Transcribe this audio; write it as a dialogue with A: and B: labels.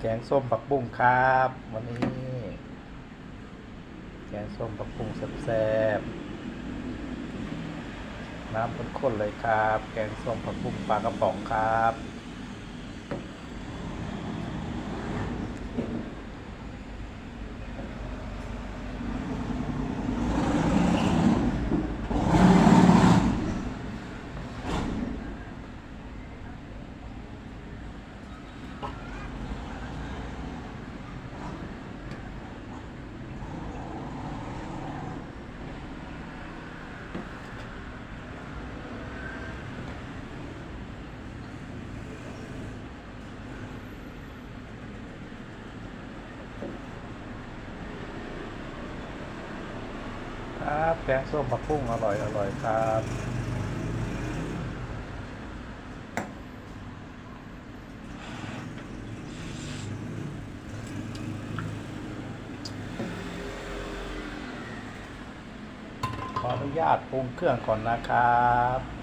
A: แกงส้มผักบุ้งครับ วันนี้ แกงส้มผักบุ้งแซ่บๆน้ำข้นๆเลยครับ แกงส้มผักบุ้งปลากระป๋องครับ แกงส้มผักบุ้งอร่อยอร่อยครับขออนุญาตปรุงเครื่องก่อนนะครับ